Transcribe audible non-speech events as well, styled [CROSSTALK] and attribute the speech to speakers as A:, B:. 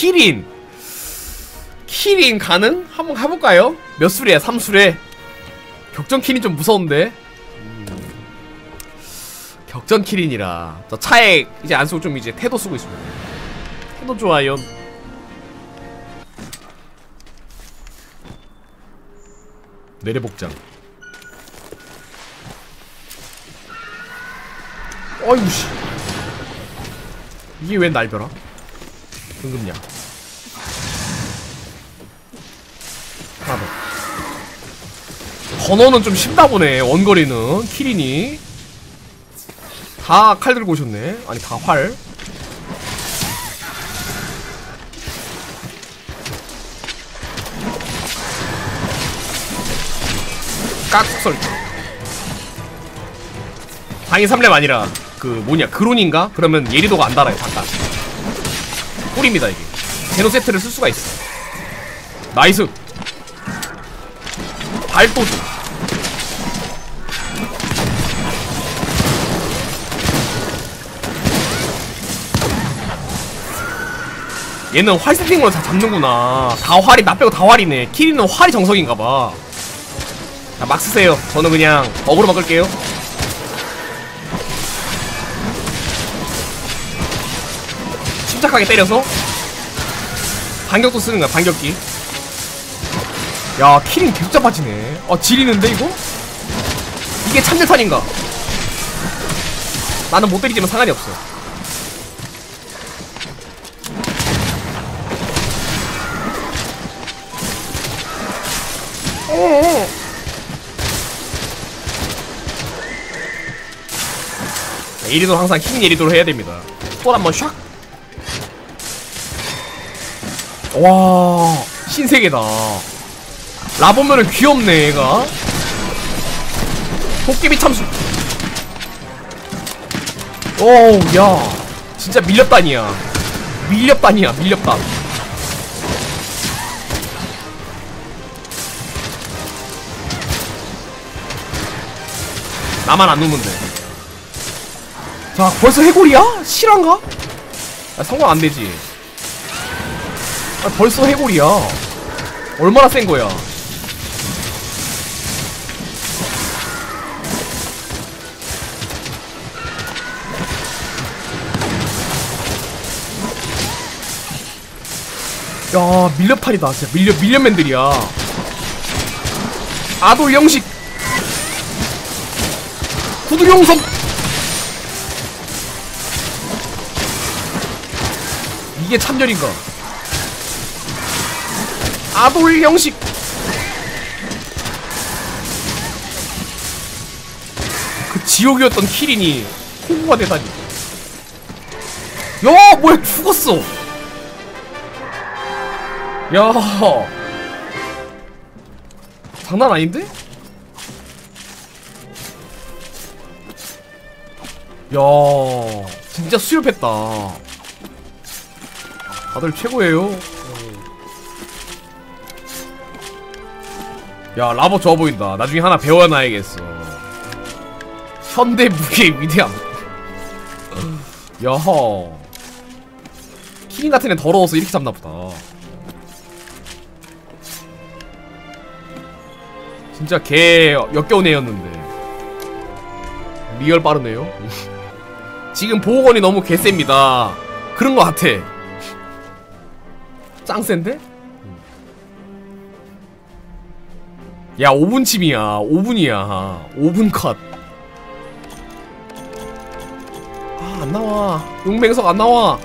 A: 키린 키린 가능? 한번 가볼까요? 몇 술이야? 3술에 격전 키린 좀 무서운데 음. 격전 키린이라 저 차에 이제 안 쓰고 좀 이제 태도 쓰고 있습니다 태도 좋아요 내래복장 어이구 씨 이게 웬 날벼라 은금냐 하나 더 건어는 좀 쉽다 보네 원거리는. 키린이 다칼 들고 오셨네. 아니 다활. 깍둑 당연히 3렙 아니라 그 뭐냐 그론인가? 그러면 예리도가 안 달아요 잠깐 꿀입니다 이게. 제노 세트를 쓸 수가 있어 나이스. 발도주. 얘는 활 세팅으로 다 잡는구나. 다 활이 나 빼고 다 활이네. 키리는 활이 정석인가봐. 자, 막 쓰세요. 저는 그냥 어그로 바꿀게요 침착하게 때려서 반격도 쓰는 거야 반격기. 야 키링 계속 잡아지네. 어 지리는데 이거? 이게 참대탄인가? 나는 못 때리지만 상관이 없어. 어어. 예리도 항상 흰 예리도로 해야 됩니다. 또 한번 샥 와. 신세계다. 라보면은 귀엽네 얘가. 도깨비 참수. 오야. 진짜 밀렵단이야. 밀렵단이야 밀렵단. 나만 안 누면 돼자 벌써 해골이야? 실화인가? 아, 성공 안되지 아, 벌써 해골이야. 얼마나 센 거야? 야 밀렵팔이다 진짜. 밀렵 밀렵맨들이야. 아돌 영식. 구두용섬 이게 참전인가 아돌 영식. 그 지옥이었던 키린이 호구가 되다니. 야 뭐야 죽었어. 야. 장난 아닌데? 야 진짜 수렵했다. 다들 최고예요 야 라버 좋아 보인다. 나중에 하나 배워놔야겠어. 현대 무기의 위대함 야허. 키링 같은 애 더러워서 이렇게 잡나 보다. 진짜 개 역겨운 애였는데. 리얼 빠르네요? [LAUGHS] 지금 보호건이 너무 개셉니다. 그런 거 같아. 짱 센데? 야 5분 침이야. 5분이야. 5분 컷. 아 안 나와. 용맹석 안 나와